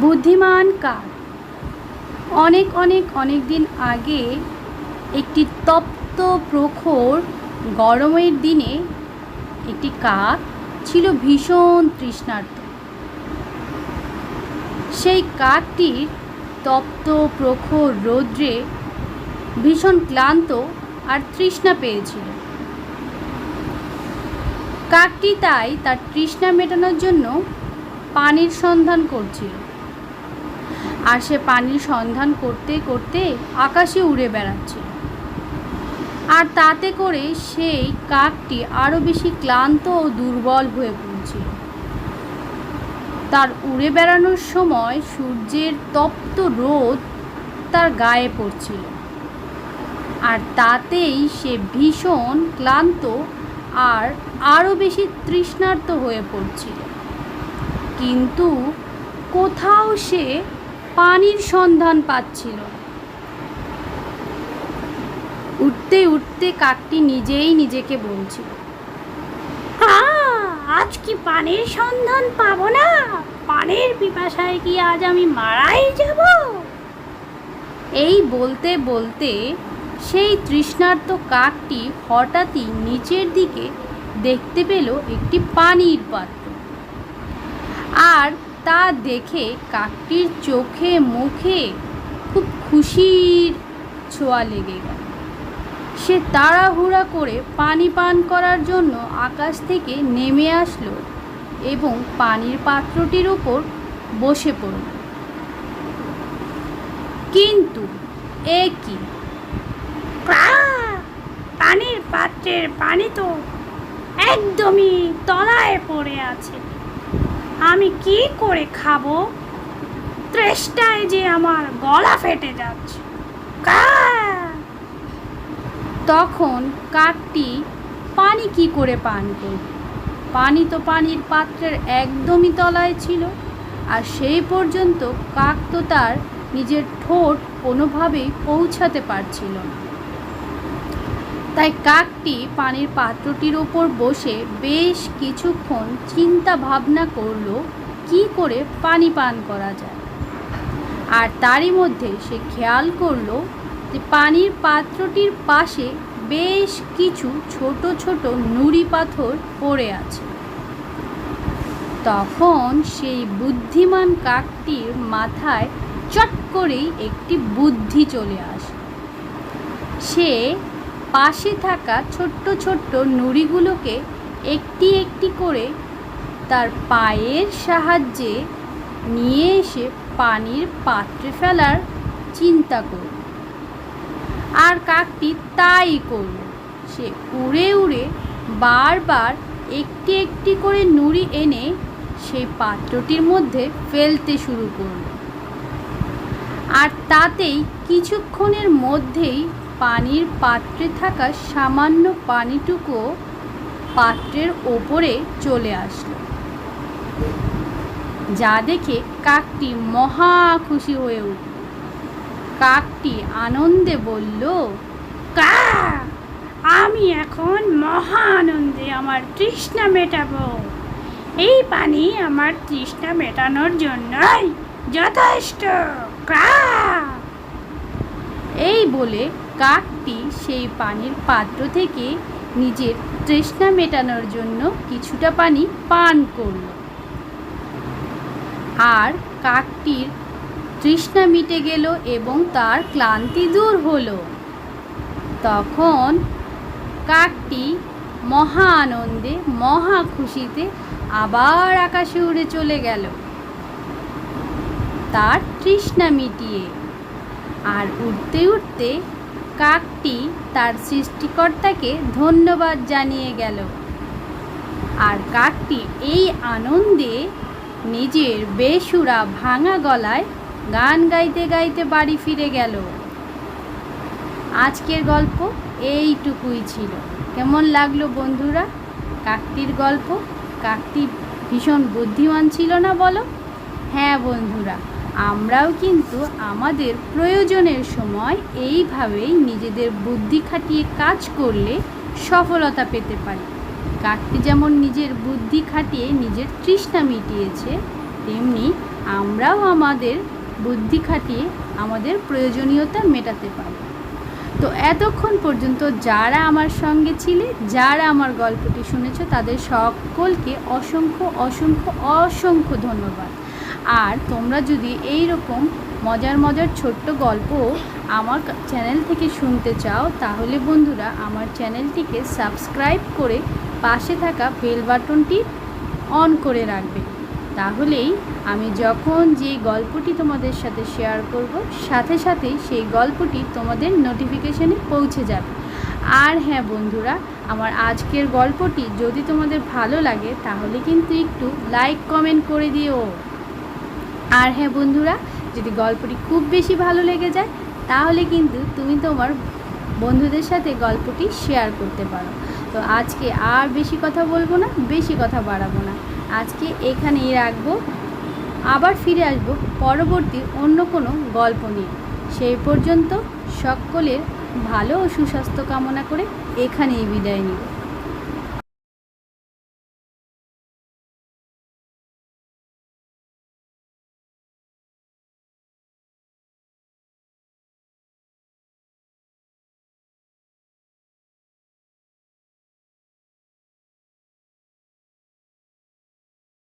বুদ্ধিমান কাক অনেক অনেক অনেক দিন আগে একটি তপ্ত প্রখর গরমের দিনে একটি কাক ছিল ভীষণ তৃষ্ণার্ত। সেই কাকটির তপ্ত প্রখর রৌদ্রে ভীষণ ক্লান্ত আর তৃষ্ণা পেয়েছিল। কাকটি তাই তার তৃষ্ণা মেটানোর জন্য পানির সন্ধান করছিল। আর সে পানির সন্ধান করতে করতে আকাশে উড়ে বেড়াচ্ছিল আর তাতে করে সেই কাকটি আরও বেশি ক্লান্ত ও দুর্বল হয়ে পড়ছিল তার উড়ে বেড়ানোর সময় সূর্যের তপ্ত রোদ তার গায়ে পড়ছিল। আর তাতেই সে ভীষণ ক্লান্ত আর আরও বেশি তৃষ্ণার্ত হয়ে পড়ছিল। কিন্তু কোথাও সে পানির সন্ধান পাচ্ছিল। উঠতে উঠতে কাকটি নিজেই নিজেকে বলছিল আজ কি পানির সন্ধান পাবো না? পানির পিপাসায় কি আজ আমি মারাই যাব? এই বলতে বলতে সেই তৃষ্ণার্ত কাকটি হঠাৎই নিচের দিকে দেখতে পেল একটি পানির পাত্র। আর তা দেখে কাকটির চোখে মুখে খুব খুশির ছোঁয়া লেগে গেল। সে তাড়াহুড়া করে পানি পান করার জন্য আকাশ থেকে নেমে আসলো এবং পানির পাত্রটির ওপর বসে পড়ল। কিন্তু এ কি? পানির পাত্রের পানি তো একদমই তলায় পড়ে আছে। আমি কি করে খাব? তৃষ্টায় যে আমার গলা ফেটে যাচ্ছে! তখন কাকটি পানি কি করে পান করবে? পানি তো পানির পাত্রের একদমই তলায় ছিল, আর সেই পর্যন্ত কাক তো তার নিজের ঠোঁট কোনোভাবেই পৌঁছাতে পারছিল না। তাই কাকটি পানির পাত্রটির ওপর বসে বেশ কিছুক্ষণ চিন্তা ভাবনা করল, কি করে পানি পান করা যায়। আর তারই মধ্যে সে খেয়াল করল যে পানির পাত্রটির পাশে বেশ কিছু ছোট ছোট নুড়ি পাথর পড়ে আছে। তখন সেই বুদ্ধিমান কাকটির মাথায় চট করেই একটি বুদ্ধি চলে আসে। সে পাশে থাকা ছোট্ট ছোট্ট নুড়িগুলোকে একটি একটি করে তার পায়ের সাহায্যে নিয়ে এসে পানির পাত্রে ফেলার চিন্তা করল। আর কাকটি তাই করল। সে উড়ে উড়ে বারবার একটি একটি করে নুড়ি এনে সেই পাত্রটির মধ্যে ফেলতে শুরু করল। আর তাতেই কিছুক্ষণের মধ্যেই পানির পাত্রে থাকা সামান্য পানিটুকুও পাত্রের ওপরে চলে আসলো যা দেখে কাকটি মহা খুশি হয়ে উঠল কাকটি আনন্দে বলল কাক! আমি এখন মহা আনন্দে আমার তৃষ্ণা মেটাবো এই পানি আমার তৃষ্ণা মেটানোর জন্যই যথেষ্ট কাক! এই বলে কাকটি সেই পানির পাত্র থেকে নিজের তৃষ্ণা মেটানোর জন্য কিছুটা পানি পান করল। আর কাকটির তৃষ্ণা মিটে গেল এবং তার ক্লান্তি দূর হলো। তখন কাকটি মহা আনন্দে, মহা খুশিতে আবার আকাশে উড়ে চলে গেল। তার তৃষ্ণা মিটিয়ে আর উঠতে উঠতে কাকটি তার সৃষ্টিকর্তাকে ধন্যবাদ জানিয়ে গেল। আর কাকটি এই আনন্দে নিজের বেসুরা ভাঙা গলায় গান গাইতে গাইতে বাড়ি ফিরে গেল। আজকের গল্প এইটুকুই ছিল। কেমন লাগল বন্ধুরা? কাকটির গল্প? কাকটি ভীষণ বুদ্ধিমান ছিল না বলো? হ্যাঁ বন্ধুরা। আমরাও কিন্তু আমাদের প্রয়োজনের সময় এইভাবেই নিজেদের বুদ্ধি খাটিয়ে কাজ করলে সফলতা পেতে পারি। কাকটি যেমন নিজের বুদ্ধি খাটিয়ে নিজের তৃষ্ণা মিটিয়েছে, তেমনি আমরাও আমাদের বুদ্ধি খাটিয়ে আমাদের প্রয়োজনীয়তা মেটাতে পারি। তো এতক্ষণ পর্যন্ত যারা আমার সঙ্গে ছিলে, যারা আমার গল্পটি শুনেছ, তাদের সকলকে অসংখ্য অসংখ্য অসংখ্য ধন্যবাদ। আর তোমরা যদি এই রকম মজার মজার ছোট্ট গল্প আমার চ্যানেল থেকে শুনতে চাও, তাহলে বন্ধুরা আমার চ্যানেলটিকে সাবস্ক্রাইব করে পাশে থাকা বেল বাটনটি অন করে রাখবে। তাহলেই আমি যখন যে গল্পটি তোমাদের সাথে শেয়ার করব, সাথে সাথেই সেই গল্পটি তোমাদের নোটিফিকেশানে পৌঁছে যাবে। আর হ্যাঁ বন্ধুরা, আমার আজকের গল্পটি যদি তোমাদের ভালো লাগে, তাহলে কিন্তু একটু লাইক কমেন্ট করে দিও। আর হ্যাঁ বন্ধুরা, যদি গল্পটি খুব বেশি ভালো লেগে যায়, তাহলে কিন্তু তুমি তোমার বন্ধুদের সাথে গল্পটি শেয়ার করতে পারো। তো আজকে আর বেশি কথা বলব না, বেশি কথা বাড়াবো না। আজকে এখানেই রাখব। আবার ফিরে আসব পরবর্তী অন্য কোনো গল্প নিয়ে। সেই পর্যন্ত সকলের ভালো ও সুস্বাস্থ্য কামনা করে এখানেই বিদায় নিব।